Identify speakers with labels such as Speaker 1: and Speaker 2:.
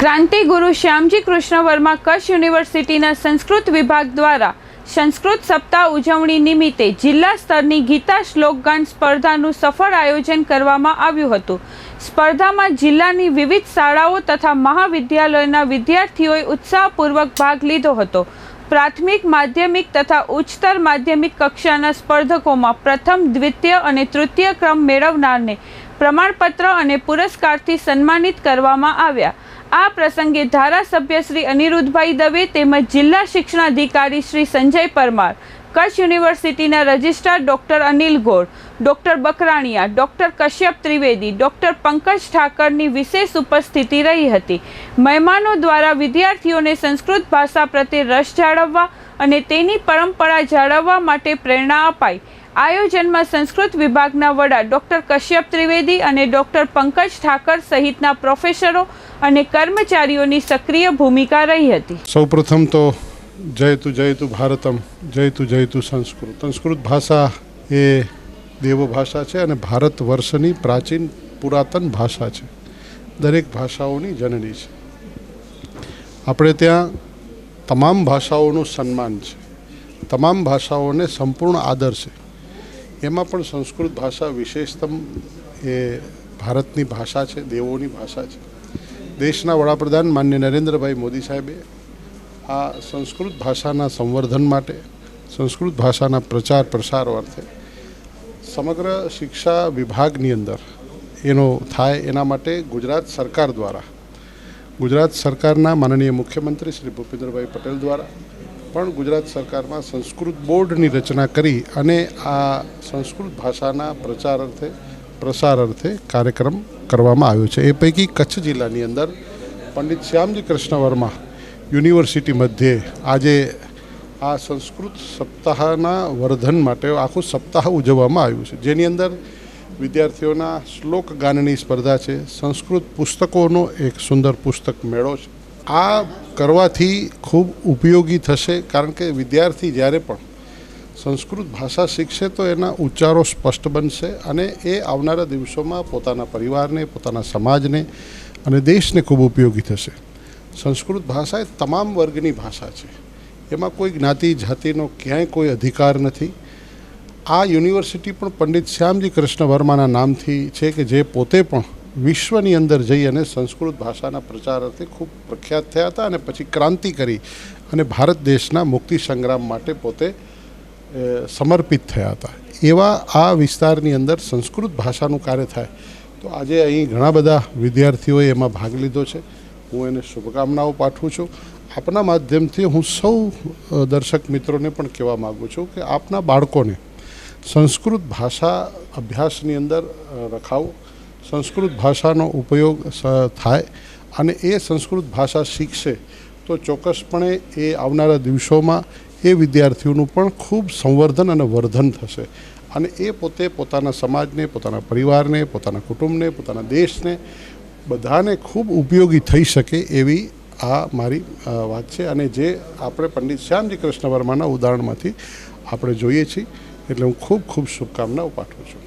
Speaker 1: ક્રાંતિગુરુ શ્યામજી કૃષ્ણ વર્મા કચ્છ યુનિવર્સિટીના સંસ્કૃત વિભાગ દ્વારા સંસ્કૃત સપ્તાહ ઉજવણી નિમિત્તે જિલ્લા સ્તરની ગીતા શ્લોકગાન સ્પર્ધાનું સફળ આયોજન કરવામાં આવ્યું હતું. સ્પર્ધામાં જિલ્લાની વિવિધ શાળાઓ તથા મહાવિદ્યાલયોના વિદ્યાર્થીઓએ ઉત્સાહપૂર્વક ભાગ લીધો હતો. પ્રાથમિક, માધ્યમિક તથા ઉચ્ચતર માધ્યમિક કક્ષાના સ્પર્ધકોમાં પ્રથમ, દ્વિતીય અને તૃતીય ક્રમ મેળવનારને પ્રમાણપત્ર અને પુરસ્કારથી સન્માનિત કરવામાં આવ્યા. આ પ્રસંગે ધારાસભ્ય શ્રી અનિરુદ્ધભાઈ દવે તેમજ જિલ્લા શિક્ષણાધિકારી શ્રી સંજય પરમાર, કચ્છ યુનિવર્સિટીના registrar doctor Anil Gol, doctor Bakraniya doctor Kashyap Trivedi, doctor Pankaj ઠાકરની વિશેષ ઉપસ્થિતિ રહી હતી. મહેમાનો દ્વારા વિદ્યાર્થીઓને સંસ્કૃત ભાષા પ્રત્યે રસ જાળવવા અને તેની પરંપરા જાળવવા માટે પ્રેરણા અપાઈ. આયોજનમાં સંસ્કૃત વિભાગના વડા ડોક્ટર કશ્યપ ત્રિવેદી અને ડોક્ટર પંકજ ઠાકર સહિતના પ્રોફેસરો અને કર્મચારીઓની સક્રિય ભૂમિકા રહી હતી.
Speaker 2: સૌપ્રથમ તો જયતુ જયતુ ભારતમ, જયતુ જયતુ સંસ્કૃત. સંસ્કૃત ભાષા એ દેવો ભાષા છે અને ભારત વર્ષની પ્રાચીન પુરાતન ભાષા છે. દરેક ભાષાઓની જનની છે. આપણે ત્યાં તમામ ભાષાઓનું સન્માન છે. તમામ ભાષાઓને સંપૂર્ણ આદર છે. એમાં પણ સંસ્કૃત ભાષા વિશેષતમ એ ભારતની ભાષા છે, દેવોની ભાષા છે. દેશના વડાપ્રધાન માન્ય નરેન્દ્રભાઈ મોદી સાહેબે આ સંસ્કૃત ભાષાના સંવર્ધન માટે, સંસ્કૃત ભાષાના પ્રચાર પ્રસાર અર્થે સમગ્ર શિક્ષા વિભાગની અંદર એનો થાય એના માટે ગુજરાત સરકાર દ્વારા, ગુજરાત સરકારના માનનીય મુખ્યમંત્રી શ્રી ભૂપેન્દ્રભાઈ પટેલ દ્વારા પણ ગુજરાત સરકારમાં સંસ્કૃત બોર્ડની રચના કરી અને આ સંસ્કૃત ભાષાના પ્રચાર અર્થે, પ્રસાર અર્થે કાર્યક્રમ કરવામાં આવ્યો છે. એ પૈકી કચ્છ જિલ્લાની અંદર પંડિત શ્યામજી કૃષ્ણ વર્મા યુનિવર્સિટી મધ્યે આજે આ સંસ્કૃત સપ્તાહના વર્ધન માટે આખું સપ્તાહ ઉજવવામાં આવ્યું છે. જેની અંદર વિદ્યાર્થીઓના શ્લોક ગાનની સ્પર્ધા છે, સંસ્કૃત પુસ્તકોનો એક સુંદર પુસ્તક મેળો છે. આ કરવાથી ખૂબ ઉપયોગી થશે, કારણ કે વિદ્યાર્થી જ્યારે પણ સંસ્કૃત ભાષા શીખશે તો એના ઉચ્ચારો સ્પષ્ટ બનશે અને એ આવનારા દિવસોમાં પોતાના પરિવારને, પોતાના સમાજને અને દેશને ખૂબ ઉપયોગી થશે. સંસ્કૃત ભાષા એ તમામ વર્ગની ભાષા છે. એમાં કોઈ જ્ઞાતિ જાતિનો ક્યાંય કોઈ અધિકાર નથી. આ યુનિવર્સિટી પણ પંડિત શ્યામજી કૃષ્ણ વર્માના નામથી છે કે જે પોતે પણ વિશ્વની અંદર જઈ અને સંસ્કૃત ભાષાના પ્રચાર અર્થે ખૂબ પ્રખ્યાત થયા હતા અને પછી ક્રાંતિ કરી અને ભારત દેશના મુક્તિ સંગ્રામ માટે પોતે સમર્પિત થયા હતા. એવા આ વિસ્તારની અંદર સંસ્કૃત ભાષાનું કાર્ય થાય, તો આજે અહીં ઘણા બધા વિદ્યાર્થીઓએ એમાં ભાગ લીધો છે. હું એને શુભકામનાઓ પાઠવું છું. આપના માધ્યમથી હું સૌ દર્શક મિત્રોને પણ કહેવા માગું છું કે આપના બાળકોને સંસ્કૃત ભાષા અભ્યાસની અંદર રખાવું. સંસ્કૃત ભાષાનો ઉપયોગ થાય અને એ સંસ્કૃત ભાષા શીખશે, તો ચોક્કસપણે એ આવનારા દિવસોમાં એ વિદ્યાર્થીઓનું પણ ખૂબ સંવર્ધન અને વર્ધન થશે. અને એ પોતે પોતાના સમાજને, પોતાના પરિવારને, પોતાના કુટુંબને, પોતાના દેશને બધાને ખૂબ ઉપયોગી થઈ શકે એવી આ મારી વાત છે. અને જે આપણે પંડિત શ્યામજી કૃષ્ણ વર્માના ઉદાહરણમાંથી આપણે જોઈએ છીએ, એટલે હું ખૂબ ખૂબ શુભકામનાઓ પાઠવું છું.